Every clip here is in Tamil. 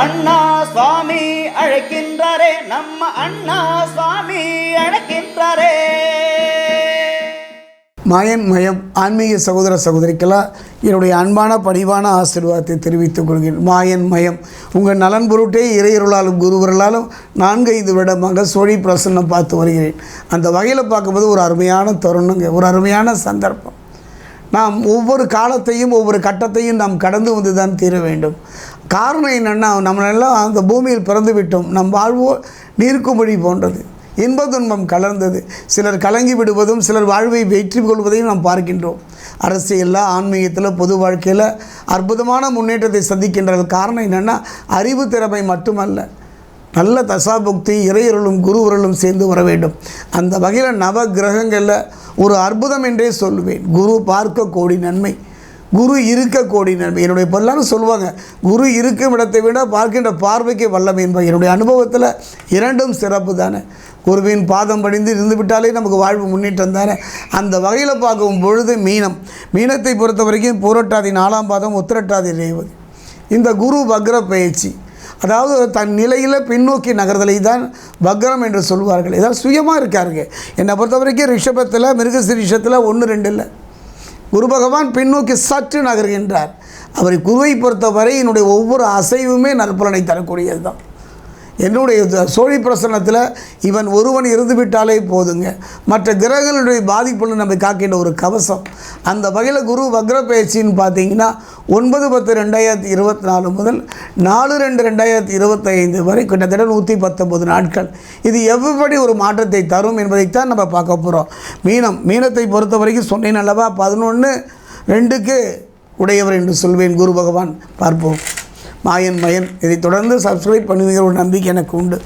அண்ணா சுவாமி அழைக்கின்றாரே நம்ம அண்ணா சுவாமி அழைக்கின்றாரே. மாயன் மயம் ஆன்மீக சகோதர சகோதரிக்கெல்லாம் என்னுடைய அன்பான பணிவான ஆசீர்வாதத்தை தெரிவித்துக் கொள்கிறேன். மாயன் மயம் உங்கள் நலன் பொருட்டே இறையருளாலும் குருவர்களாலும் நான்கைந்து ஐந்து வருடமாக சோழி பிரசன்னம் பார்த்து வருகிறேன். அந்த வகையில் பார்க்கும்போது ஒரு அருமையான தருணங்க ஒரு அருமையான சந்தர்ப்பம். நாம் ஒவ்வொரு காலத்தையும் ஒவ்வொரு கட்டத்தையும் நாம் கடந்து வந்து தான் தீர வேண்டும். காரணம் என்னென்னா நம்மளெல்லாம் அந்த பூமியில் பிறந்து விட்டோம். நம் வாழ்வோ நீர்க்குமொழி போன்றது. இன்ப துன்பம் கலர்ந்தது சிலர் கலங்கி விடுவதும் சிலர் வாழ்வை வெற்றி கொள்வதையும் நாம் பார்க்கின்றோம். அரசியலில் ஆன்மீகத்தில் பொது வாழ்க்கையில் அற்புதமான முன்னேற்றத்தை சந்திக்கின்றது காரணம் என்னென்னா அறிவு திறமை மட்டுமல்ல. நல்ல தசாபுக்தி இறையருளும் குருவருளும் சேர்ந்து வர வேண்டும். அந்த வகையில் நவ கிரகங்களில் ஒரு அற்புதம் என்றே சொல்லுவேன். குரு பார்க்க கோடி நன்மை. குரு இருக்க கோடி நன்மை. என்னுடைய இப்ப எல்லாரும் சொல்லுவாங்க. குரு இருக்கும் இடத்தை விட பார்க்கின்ற பார்வைக்கு வல்லமை என்பது என்னுடைய அனுபவத்தில் இரண்டும் சிறப்பு தானே. குருவின் பாதம் படிந்து இருந்து விட்டாலே நமக்கு வாழ்வு முன்னேற்றம் தானே. அந்த வகையில் பார்க்கும் பொழுது மீனம். மீனத்தை பொறுத்த வரைக்கும் பூரட்டாதி நாலாம் பாதம் உத்திரட்டாதி ரேவதி. இந்த குரு வக்ர பயிற்சி அதாவது தன் நிலையில் பின்னோக்கி நகர்தலை தான் வக்ரம் என்று சொல்வார்கள். ஏதாவது சுயமாக இருக்காருங்க. என்னை பொறுத்த வரைக்கும் ரிஷபத்தில் மிருகசிரிஷத்தில் ஒன்று ரெண்டு இல்லை. குரு பகவான் பின்னோக்கி சற்று நகர்கின்றார். அவரை குருவை பொறுத்தவரை என்னுடைய ஒவ்வொரு அசைவுமே நற்பலனை தரக்கூடியது தான் என்னுடைய சோழி பிரசன்னத்தில் இவன் ஒருவன் இருந்துவிட்டாலே போதுங்க. மற்ற கிரகங்களுடைய பாதிப்புல நம்ம காக்கின்ற ஒரு கவசம். அந்த வகையில் குரு வக்ர பயிற்சின்னு பார்த்தீங்கன்னா ஒன்பது பத்து ரெண்டாயிரத்தி இருபத்தி நாலு முதல் நாலு ரெண்டு ரெண்டாயிரத்தி இருபத்தைந்து வரை கிட்டத்தட்ட நூற்றி பத்தொம்பது நாட்கள். இது எவ்வளவு ஒரு மாற்றத்தை தரும் என்பதைத்தான் நம்ம பார்க்க போகிறோம் மீனம் மீனத்தை பொறுத்த வரைக்கும் சொன்னேன் அல்லவா? பதினொன்று ரெண்டுக்கு உடையவர் என்று சொல்வேன் குரு பகவான். பார்ப்போம். மாயன் மயன். இதை தொடர்ந்து சப்ஸ்கிரைப் பண்ணுவீங்கிற ஒரு நம்பிக்கை எனக்கு உண்டு.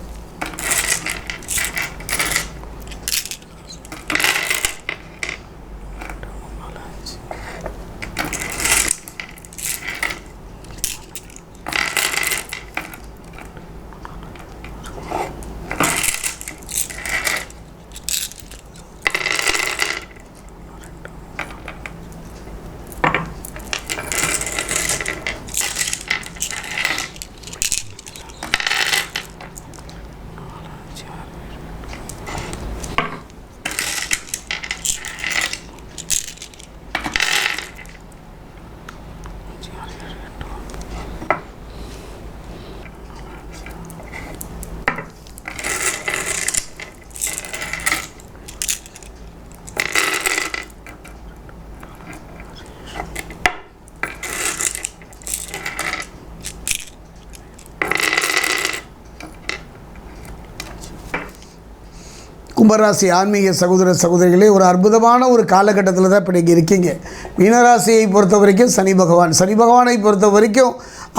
கும்பராசி ஆன்மீக சகோதர சகோதரிகளே ஒரு அற்புதமான ஒரு காலகட்டத்தில் தான் இப்போ நீங்கள் இருக்கீங்க. மீனராசியை பொறுத்த வரைக்கும் சனி பகவான். சனி பகவானை பொறுத்த வரைக்கும்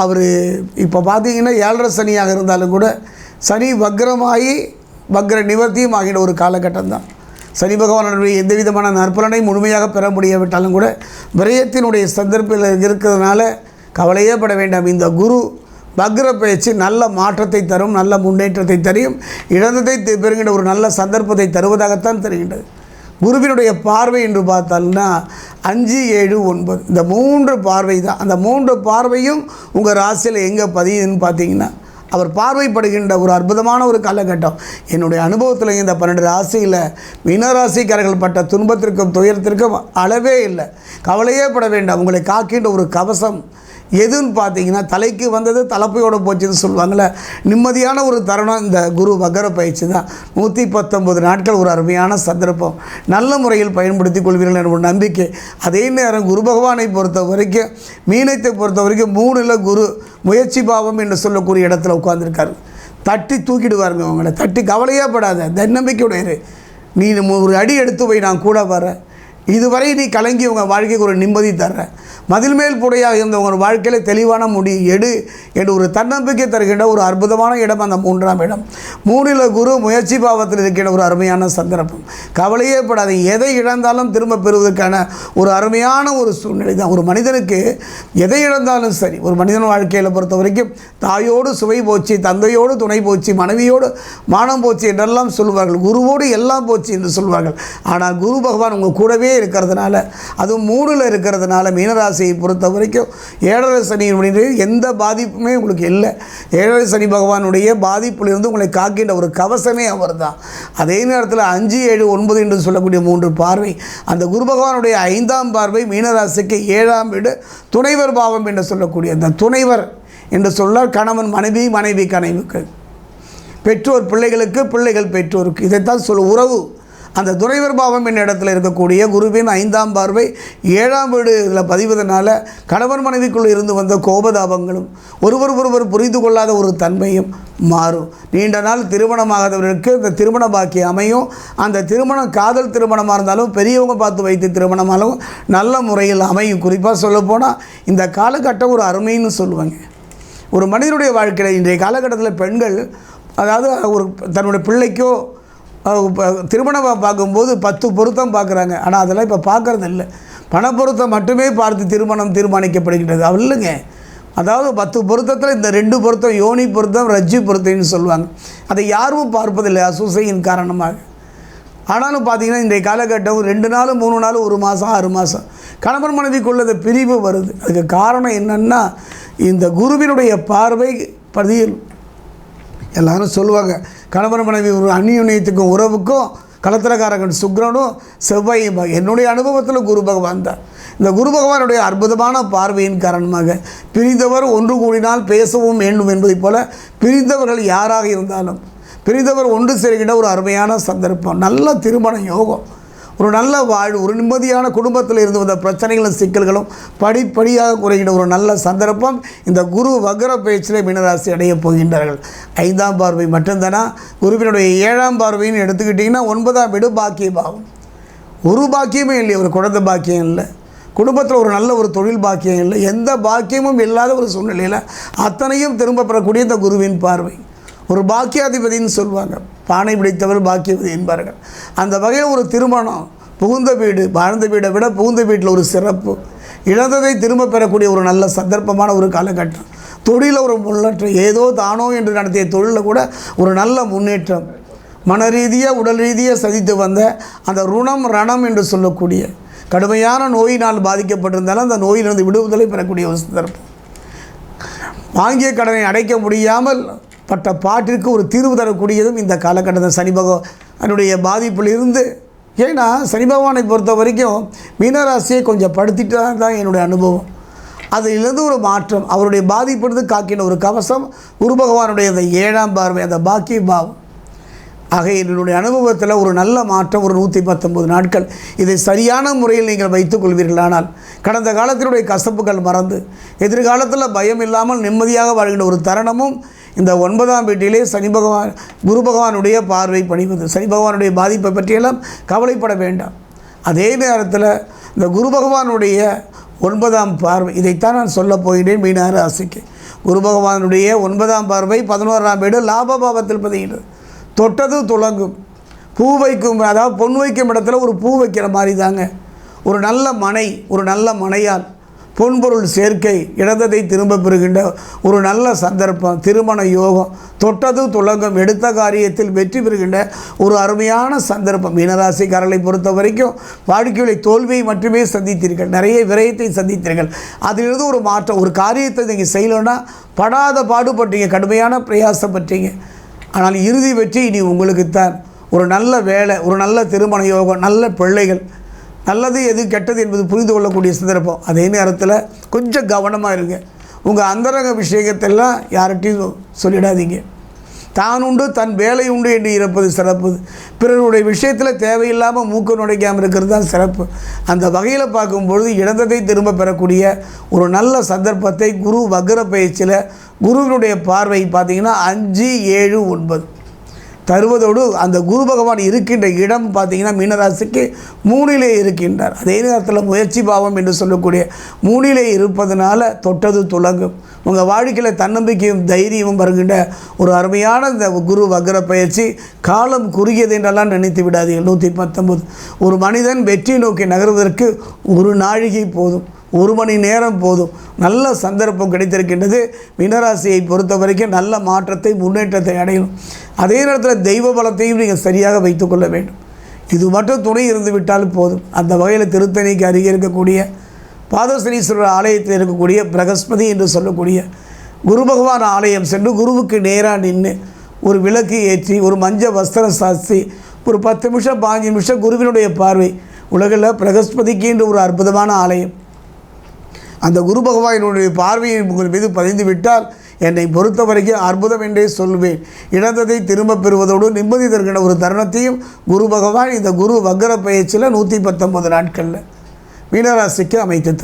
அவர் இப்போ பார்த்தீங்கன்னா ஏழரை சனியாக இருந்தாலும் கூட சனி வக்ரமாகி வக்ர நிவர்த்தியும் ஆகிய ஒரு காலகட்டம் தான். சனி பகவானுடைய எந்த விதமான நற்பலனை முழுமையாக பெற முடியாவிட்டாலும் கூட விரயத்தினுடைய சந்தர்ப்பத்தில் இருக்கிறதுனால கவலையே பட வேண்டாம். இந்த குரு வக்ர பயிற்சி நல்ல மாற்றத்தை தரும் நல்ல முன்னேற்றத்தை தரும். இழந்ததை பெறுகின்ற ஒரு நல்ல சந்தர்ப்பத்தை தருவதாகத்தான் தெரிகின்றது. குருவினுடைய பார்வை என்று பார்த்தால்னா அஞ்சு ஏழு ஒன்பது. இந்த மூன்று பார்வை தான். அந்த மூன்று பார்வையும் உங்கள் ராசியில் எங்கே பதியுதுன்னு பார்த்தீங்கன்னா அவர் பார்வைப்படுகின்ற ஒரு அற்புதமான ஒரு காலகட்டம். என்னுடைய அனுபவத்தில் இந்த பன்னெண்டு ராசியில் மீனராசிக்காரர்கள் பட்ட துன்பத்திற்கும் துயரத்திற்கும் அளவே இல்லை. கவலையே பட வேண்டாம். உங்களை காக்கின்ற ஒரு கவசம் எதுன்னு பார்த்தீங்கன்னா தலைக்கு வந்தது தலைப்பையோட போச்சுன்னு சொல்லுவாங்கள்ல நிம்மதியான ஒரு தருணம் இந்த குரு வகர பயிற்சி தான். நூற்றி பத்தொம்பது நாட்கள் ஒரு அருமையான சந்தர்ப்பம். நல்ல முறையில் பயன்படுத்தி கொள்வீர்கள் என்ற ஒரு நம்பிக்கை. அதே நேரம் குரு பகவானை பொறுத்த வரைக்கும் மீனத்தை பொறுத்த வரைக்கும் மூணில் குரு முயற்சி பாவம் என்று சொல்லக்கூடிய இடத்துல உட்காந்துருக்காரு தட்டி தூக்கிடுவாருங்க அவங்கள. தட்டி கவலையே படாத. தன்னம்பிக்கையுடையரு. நீ ஒரு அடி எடுத்து போய் நான் கூட வரேன் இதுவரை நீ கலங்கி உங்கள் வாழ்க்கைக்கு ஒரு நிம்மதி தர்ற. மதில் மேல் புடையாக இருந்த உங்கள் வாழ்க்கையில் தெளிவான முடி எடு என்று ஒரு தன்னம்பிக்கை தருகின்ற ஒரு அற்புதமான இடம் அந்த மூன்றாம் இடம். மூணில் குரு முயற்சி பாவத்தில் இருக்கின்ற ஒரு அருமையான சந்தர்ப்பம். கவலையே படாது எதை இழந்தாலும் திரும்ப பெறுவதற்கான ஒரு அருமையான ஒரு சூழ்நிலை தான். ஒரு மனிதனுக்கு எதை இழந்தாலும் சரி ஒரு மனிதன் வாழ்க்கையில் பொறுத்த வரைக்கும் தாயோடு சுவை போச்சு தந்தையோடு துணை போச்சு மனைவியோடு மானம் போச்சு என்றெல்லாம் சொல்லுவார்கள் குருவோடு எல்லாம் போச்சு என்று சொல்வார்கள். ஆனால் குரு பகவான் உங்கள் கூடவே இருக்கிறதுனால அதுவும் மூணில் இருக்கிறதுனால மீனராசியை பொறுத்த வரைக்கும் ஏழரை சனியினுடைய எந்த பாதிப்புமே உங்களுக்கு இல்லை. ஏழரை சனி பகவானுடைய பாதிப்புலேருந்து உங்களை காக்கின்ற ஒரு கவசமே அவர் தான் அதே நேரத்தில் அஞ்சு ஏழு ஒன்பது என்று சொல்லக்கூடிய மூன்று பார்வை அந்த குரு பகவானுடைய ஐந்தாம் பார்வை மீனராசிக்கு ஏழாம் வீடு துணைவர் பாவம் என்று சொல்லக்கூடிய அந்த துணைவர் என்று சொல்லால் கணவன் மனைவி மனைவி கனைவுக்கு பெற்றோர் பிள்ளைகளுக்கு பிள்ளைகள் பெற்றோருக்கு இதைத்தான் சொல் உறவு. அந்த துறைவர் பாவம் என்ற இடத்துல இருக்கக்கூடிய குருவின் ஐந்தாம் பார்வை ஏழாம் வீடு இதில் பதிவதனால கணவன் மனைவிக்குள் இருந்து வந்த கோபதாபங்களும் ஒருவர் ஒருவர் புரிந்து கொள்ளாத ஒரு தன்மையும் மாறும். நீண்ட நாள் திருமணமாகாதவர்களுக்கு இந்த திருமண பாக்கி அமையும். அந்த திருமணம் காதல் திருமணமாக இருந்தாலும் பெரியவங்க பார்த்து வைத்து திருமணமாலும் நல்ல முறையில் அமையும். குறிப்பாக சொல்லப்போனால் இந்த காலகட்டம் ஒரு அருமைன்னு சொல்லுவாங்க. ஒரு மனிதனுடைய வாழ்க்கையில் இன்றைய காலகட்டத்தில் பெண்கள் அதாவது ஒரு தன்னுடைய பிள்ளைக்கோ திருமணமாக திருமணம் பார்க்கும்போது பத்து பொருத்தம் பார்க்குறாங்க. ஆனால் அதெல்லாம் இப்போ பார்க்குறது இல்லை பணப்பொருத்தம் மட்டுமே பார்த்து திருமணம் தீர்மானிக்கப்படுகின்றது. அவள் இல்லைங்க. அதாவது பத்து பொருத்தத்தில் இந்த ரெண்டு பொருத்தம் யோனி பொருத்தம் ரஜ்ஜி பொருத்தம்னு சொல்லுவாங்க. அதை யாரும் பார்ப்பதில்லை அசூசையின் காரணமாக. ஆனாலும் பார்த்தீங்கன்னா இன்றைய காலகட்டம் ரெண்டு நாள் மூணு நாள் ஒரு மாதம் ஆறு மாதம் கணவன் மனைவிக்குள்ள பிரிவு வருது. அதுக்கு காரணம் என்னென்னா இந்த குருவினுடைய பார்வை பதியல். எல்லாரும் சொல்லுவாங்க கணவன் மனைவி ஒரு அந்நியுன்யத்துக்கும் உறவுக்கும் கலத்திரக்காரகன் சுக்கிரனும் செவ்வாயும் என்னுடைய அனுபவத்தில் குரு பகவான் தான். இந்த குரு பகவானுடைய அற்புதமான பார்வையின் காரணமாக பிரிந்தவர் ஒன்று கூடினால் பேசவும் வேண்டும் என்பதைப் போல பிரிந்தவர்கள் யாராக இருந்தாலும் பிரிந்தவர் ஒன்று சேர்கின்ற ஒரு அருமையான சந்தர்ப்பம் நல்ல திருமண யோகம். ஒரு நல்ல வாழ்வு ஒரு நிம்மதியான குடும்பத்தில் இருந்து வந்த பிரச்சனைகளும் சிக்கல்களும் படிப்படியாக குறைகின்ற ஒரு நல்ல சந்தர்ப்பம் இந்த குரு வக்ர பேச்சிலே மீனராசி அடையப் போகின்றார்கள். ஐந்தாம் பார்வை மட்டும்தானா? குருவினுடைய ஏழாம் பார்வைன்னு எடுத்துக்கிட்டிங்கன்னா ஒன்பதாம் வீடு பாக்கிய பாவம் ஒரு பாக்கியமே இல்லை ஒரு குழந்தை பாக்கியம் இல்லை. குடும்பத்தில் ஒரு நல்ல ஒரு தொழில் பாக்கியம் இல்லை. எந்த பாக்கியமும் இல்லாத ஒரு சூழ்நிலையில் அத்தனையும் திரும்ப பெறக்கூடிய இந்த குருவின் பார்வை. ஒரு பாக்கியாதிபதின்னு சொல்லுவாங்க. பானை பிடித்தவர் பாக்கியவதி என்பார்கள். அந்த வகையில் ஒரு திருமணம் புகுந்த வீடு வாழ்ந்த வீடை விட புகுந்த வீட்டில் ஒரு சிறப்பு. இழந்ததை திரும்ப பெறக்கூடிய ஒரு நல்ல சந்தர்ப்பமான ஒரு காலகட்டம். தொழிலில் ஒரு முன்னேற்றம் ஏதோ தானோ என்று நடத்திய தொழிலில் கூட ஒரு நல்ல முன்னேற்றம். மன ரீதியாக உடல் ரீதியாக சதித்து வந்த அந்த ருணம் ரணம் என்று சொல்லக்கூடிய கடுமையான நோயினால் பாதிக்கப்பட்டிருந்தாலும் அந்த நோயிலிருந்து விடுதலை பெறக்கூடிய ஒரு சந்தர்ப்பம். வாங்கிய கடனை அடைக்க முடியாமல் பட்ட பாட்டிற்கு ஒரு தீர்வு தரக்கூடியதும் இந்த காலகட்டத்தில் சனி பகவானுடைய பாதிப்பிலிருந்து ஏன்னா சனி பகவானை பொறுத்த வரைக்கும் மீனராசியை கொஞ்சம் படுத்திட்டு தான் என்னுடைய அனுபவம். அதிலிருந்து ஒரு மாற்றம் அவருடைய பாதிப்பிலிருந்து காக்கின ஒரு கவசம் குரு பகவானுடைய அந்த ஏழாம் பார்வை அந்த பாக்கிய பாவம். ஆக என்னுடைய அனுபவத்தில் ஒரு நல்ல மாற்றம் ஒரு நூற்றி பத்தொம்பது நாட்கள். இதை சரியான முறையில் நீங்கள் வைத்துக் கொள்வீர்களானால் கடந்த காலத்தினுடைய கசப்புகள் மறந்து எதிர்காலத்தில் பயம் இல்லாமல் நிம்மதியாக வாழ்கின்ற ஒரு தருணமும் இந்த ஒன்பதாம் வீட்டிலே சனி பகவான் குரு பகவானுடைய பார்வை பணிவது. சனி பகவானுடைய பாதிப்பை பற்றியெல்லாம் கவலைப்பட வேண்டாம். அதே நேரத்தில் இந்த குரு பகவானுடைய ஒன்பதாம் பார்வை இதைத்தான் நான் சொல்லப் போகிறேன் மீன ராசிக்கு. குரு பகவானுடைய ஒன்பதாம் பார்வை பதினோராம் வீடு லாப பாவத்தில் பதிகிறது. தொட்டது துளங்கும். பூ வைக்கும் அதாவது பொன் வைக்கும் இடத்துல ஒரு பூ வைக்கிற மாதிரி தாங்க. ஒரு நல்ல மனை ஒரு நல்ல மனையால் பொன்பொருள் சேர்க்கை இழந்ததை திரும்ப பெறுகின்ற ஒரு நல்ல சந்தர்ப்பம் திருமண யோகம் தொட்டது துளங்கும் எடுத்த காரியத்தில் வெற்றி பெறுகின்ற ஒரு அருமையான சந்தர்ப்பம். மீனராசிக்காரர்களை பொறுத்த வரைக்கும் வாழ்க்கையில தோல்வியை மட்டுமே சந்தித்தீர்கள். நிறைய விரயத்தை சந்தித்தீர்கள். அதிலிருந்து ஒரு மாற்றம் ஒரு காரியத்தை நீங்கள் செய்யலைன்னா படாத பாடுபட்டீங்க கடுமையான பிரயாசப்பட்டீங்க ஆனால் இறுதி வெற்றி இனி உங்களுக்குத்தான் ஒரு நல்ல வேலை ஒரு நல்ல திருமண யோகம் நல்ல பிள்ளைகள் நல்லது எது கெட்டது என்பது புரிந்து கொள்ளக்கூடிய சந்தர்ப்பம். அதே நேரத்தில் கொஞ்சம் கவனமாக இருங்க. உங்கள் அந்தரங்க விஷயத்தெல்லாம் யார்கிட்டையும் சொல்லிடாதீங்க. தான் உண்டு தன் வேலை உண்டு என்று இருப்பது சிறப்பு. பிறருடைய விஷயத்தில் தேவையில்லாமல் மூக்க நுழைக்காமல் இருக்கிறது தான் சிறப்பு. அந்த வகையில் பார்க்கும்பொழுது இழந்ததை திரும்ப பெறக்கூடிய ஒரு நல்ல சந்தர்ப்பத்தை குரு வக்ர பயிற்சியில் குருவினுடைய பார்வை பார்த்தீங்கன்னா அஞ்சு ஏழு ஒன்பது. தருவதோடு அந்த குரு பகவான் இருக்கின்ற இடம் பார்த்தீங்கன்னா மீனராசிக்கு மூணிலே இருக்கின்றார். அதே நேரத்தில் முயற்சி பாவம் என்று சொல்லக்கூடிய மூணிலே இருப்பதனால தொட்டது துலங்கும். உங்கள் வாழ்க்கையில் தன்னம்பிக்கையும் தைரியமும் வருகின்ற ஒரு அருமையான இந்த குரு வக்ர பயிற்சி காலம் குறுகியது என்றெல்லாம் நினைத்து விடாதீர்கள். நூற்றி பத்தொம்பது ஒரு மனிதன் வெற்றி நோக்கி நகர்வதற்கு ஒரு நாழிகை போதும். ஒரு மணி நேரம் போதும். நல்ல சந்தர்ப்பம் கிடைத்திருக்கின்றது. மீனராசியை பொறுத்த வரைக்கும் நல்ல மாற்றத்தை முன்னேற்றத்தை அடையணும். அதே நேரத்தில் தெய்வ பலத்தையும் நீங்கள் சரியாக வைத்துக்கொள்ள வேண்டும். இது மட்டும் துணை இருந்து விட்டால் போதும். அந்த வகையில் திருத்தணிக்கு அருகே இருக்கக்கூடிய பாதசனீஸ்வரர் ஆலயத்தில் இருக்கக்கூடிய பிரகஸ்பதி என்று சொல்லக்கூடிய குரு பகவான் ஆலயம் சென்று குருவுக்கு நேராக நின்று ஒரு விளக்கு ஏற்றி ஒரு மஞ்ச வஸ்திரம் சாஸ்தி ஒரு பத்து நிமிஷம் பாஞ்சு நிமிஷம் குருவினுடைய பார்வை. உலகில் பிரகஸ்பதிக்கு என்று ஒரு அற்புதமான ஆலயம். அந்த குரு பகவானுடைய பார்வையை உங்கள் மீது பதிந்து விட்டால் என்னை பொறுத்த வரைக்கும் அற்புதம் என்றே சொல்வேன். இழந்ததை திரும்பப் பெறுவதோடு நிம்மதி தருகிற ஒரு தருணத்தையும் குரு பகவான் இந்த குரு வக்கர பயிற்சியில் நூற்றி பத்தொன்பது நாட்களில் மீனராசிக்கு அமைத்து தருவார்.